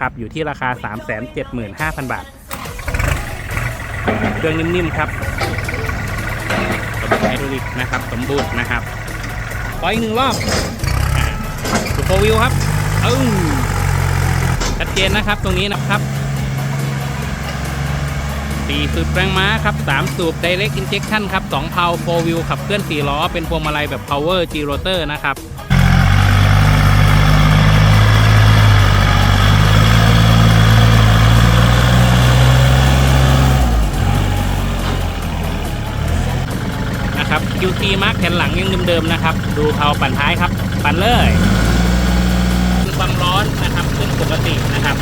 ครับอยู่ที่ราคา 375,000 บาท เครื่องนิ่มๆครับระบบไฮดรอลิกนะครับ สมบูรณ์นะครับขออีกหนึ่งรอบดูโฟวิวครับเอ้ชัดเจนนะครับตรงนี้นะครับสี่สูบแรงม้าครับสามสูบ direct injection ครับ2เพาโฟวิวขับเคลื่อน4ล้อ เป็นพวงมาลัยแบบ power g rotor นะครับ นะครับ QC Mark แผ่นหลังยังเดิมๆนะครับ ดูเผาปั่นท้ายครับ ปั่นเลยคือความร้อนนะครับขึ้นปกตินะครับ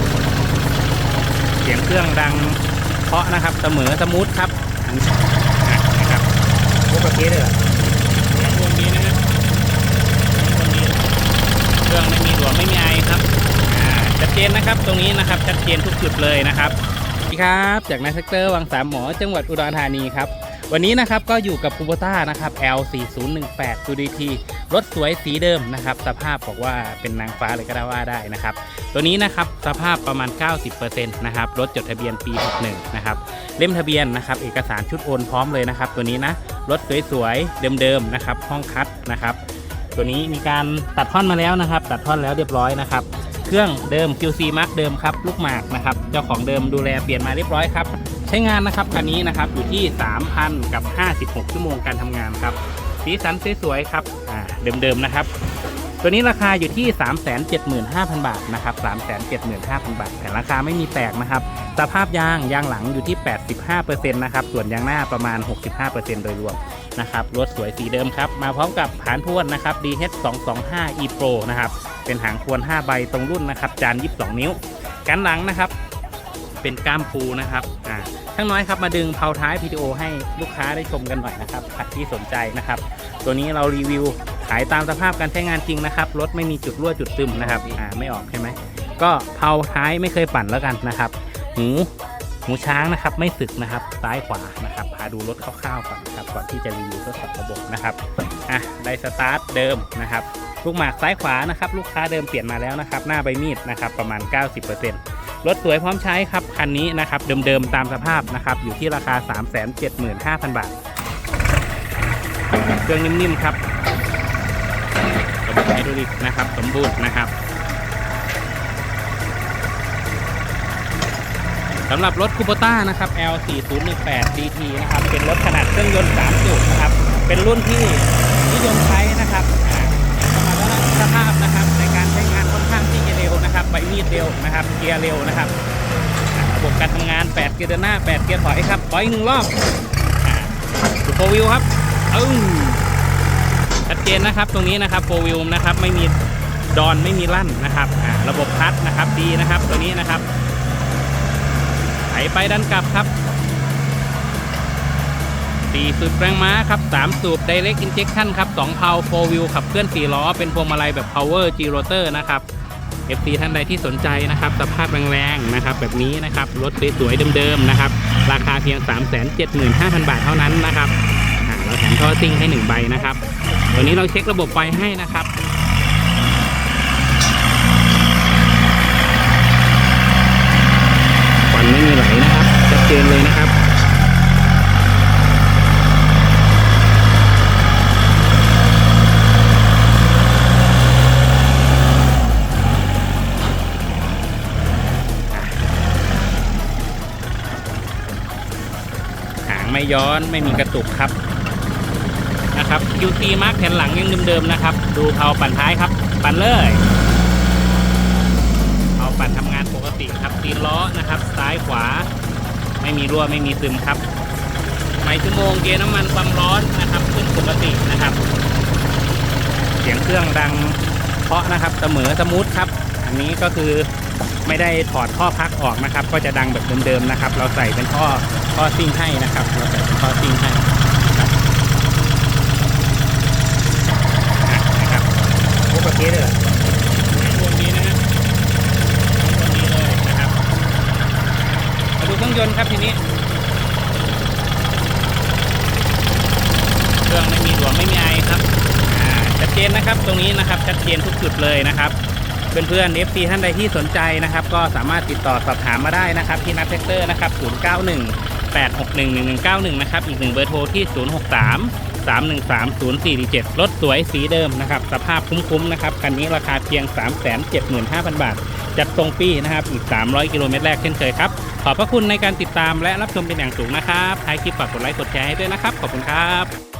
เสียงเครื่องดังเพราะนะครับเสมอสมูทครับอันนี้อะนะครับพวกประเภทเลยเหรอเสียงวนนี้นะฮะวนนี้เครื่องไม่มีหลวมไม่มีไอครับอ่าชัดเจนนะครับตรงนี้นะครับชัดเจนทุกจุดเลยนะครับสวัสดีครับ จากนายเซกเตอร์วังสามหมอจังหวัดอุดรธานีครับ วันนี้นะครับก็อยู่กับคูโบต้านะครับ L4018 2DT รถสวยสีเดิมนะครับ สภาพบอกว่าเป็นนางฟ้าเลยก็ได้ว่าได้นะครับ ตัวนี้นะครับสภาพประมาณ 90%นะครับ รถจดทะเบียนปี 61 นะครับ เล่มทะเบียนนะครับ เอกสารชุดโอนพร้อมเลยนะครับ ตัวนี้นะ รถสวยๆ เดิมๆ นะครับ ห้องคัดนะครับ ตัวนี้มีการตัดท่อนมาแล้วนะครับ ตัดท่อนแล้วเรียบร้อยนะครับ เครื่องเดิม QC Mark เดิมครับ ลูกหมากนะครับ เจ้าของเดิมดูแลเปลี่ยนมาเรียบร้อยครับ ช้งานนะครับคันนี้นะครับอยู่ที่ 3,000 กับ 56 ชั่วโมงการทำงานครับ สีสันสวยๆครับอ่าเดิมๆนะครับ ตัวนี้ราคาอยู่ที่ 375,000 บาทนะครับ375,000 บาท แต่ราคาไม่มีแตกนะครับ สภาพยางยางหลังอยู่ที่ 85%นะครับส่วนยางหน้าประมาณ 65%โดยรวมนะครับรถสวยสีเดิมครับ มาพร้อมกับผานพวนนะครับ DH225 e Pro นะครับเป็นหางพวน 5 ใบตรงรุ่นนะครับจาน 22 นิ้ว กันหลังนะครับ เป็นก้ามปูนะครับ ทั้างน้อยครับมาดึงเพาท้ายวิดีโอให้ลูกค้าได้ชมกันหน่อยนะครับใครที่สนใจนะครับ ตัวนี้เรารีวิวขายตามสภาพการใช้งานจริงนะครับรถไม่มีจุดรั่วจุดซึมนะครับอ่าไม่ออกใช่ไหมก็เพาท้ายไม่เคยปั่นแล้วกันนะครับหูหูช้างนะครับไม่สึกนะครับซ้ายขวานะครับพาดูรถคร่าวๆก่อนนะครับก่อนที่จะรีวิวทดสอบระบบนะครับอะได้สตาร์ทเดิมนะครับลูกหมากซ้ายขวานะครับลูกค้าเดิมเปลี่ยนมาแล้วนะครับหน้าใบมีดนะครับประมาณ 90% รถสวยพร้อมใช้ครับ คันนี้นะครับ เดิมๆตามสภาพนะครับ อยู่ที่ราคา 375,000 บาท เครื่องนิ่มๆครับระบบไฮดรอลิกนะครับ สมบูรณ์นะครับสำหรับรถคูโบต้านะครับ L4018 DT นะครับ เป็นรถขนาดเครื่องยนต์3สูบนะครับ เป็นรุ่นที่นิยมใช้นะครับอ่าสภาพนะครับในการ นะครับใบมีดเร็วนะครับ เกียร์เร็วนะครับระบบการทำงาน 8 เกียร์เดินหน้า 8 เกียร์ถอยครับถอยอีกหนึ่งรอบอ่าดูโฟวิวครับเอ้าชัดเจนนะครับตรงนี้นะครับโฟวิวนะครับไม่มีดอนไม่มีลั่นนะครับระบบคลัตช์นะครับดีนะครับตัวนี้นะครับไถไปดันกลับครับสี่สูบแรงม้าครับสามสูบ direct injection ครับสองเพาโฟวิวขับเคลื่อนสี่ล้อเป็นพวงมาลัยแบบ power g rotor นะครับ FC ท่านใดที่สนใจนะครับสภาพแรงๆนะครับแบบนี้นะครับรถสวยๆเดิมๆนะครับราคาเพียง 375,000 บาทเท่านั้นนะครับเราแถมท่อซิ่งให้ 1 ใบนะครับตัวนี้เราเช็คระบบไฟให้นะครับควันไม่มีไหลนะครับชัดเจนเลยนะครับ ไม่ย้อนไม่มีกระตุกครับนะครับ QC Mark แผ่นหลังยังเดิมๆนะครับ ดูเผาปั่นท้ายครับ ปั่นเลยเอาปั่นทำงานปกติครับตีนล้อนะครับ ซ้ายขวา ไม่มีรั่วไม่มีซึมครับไมชั่วโมงเกียร์น้ำมันความร้อนนะครับขึ้นปกตินะครับ เสียงเครื่องดังเพาะนะครับเสมอสมูทครับ อันนี้ก็คือไม่ได้ถอดท่อพักออกนะครับ ก็จะดังแบบเดิมๆนะครับ เราใส่เป็นท่อ ท่อซิ่งให้นะครับเราใส่พ่อซิ่งให้นะครับนะครับพวกประเภทเลยรวมนี้นะฮะรวมนี้เลยนะครับมาดูเครื่องยนต์ครับทีนี้เครื่องไม่มีหลวมไม่มีไอครับชัดเจนนะครับตรงนี้นะครับชัดเจนทุกจุดเลยนะครับเพื่อนๆ FC ท่านใดที่สนใจนะครับ ก็สามารถติดต่อสอบถามมาได้นะครับ ที่นัทแท็กเตอร์นะครับ 091 861 1191 นะครับ อีกหนึ่งเบอร์โทรที่ 063 313 0447รถสวยสีเดิมนะครับ สภาพคุ้มๆนะครับ คันนี้ราคาเพียง 375,000 บาท จัดตรงปีนะครับ อีก 300 กิโลเมตรแรกเช่นเคยครับ ขอบพระคุณในการติดตามและรับชมเป็นอย่างสูงนะครับท้ายคลิปฝากกดไลค์กดแชร์ให้ด้วยนะครับ ขอบคุณครับ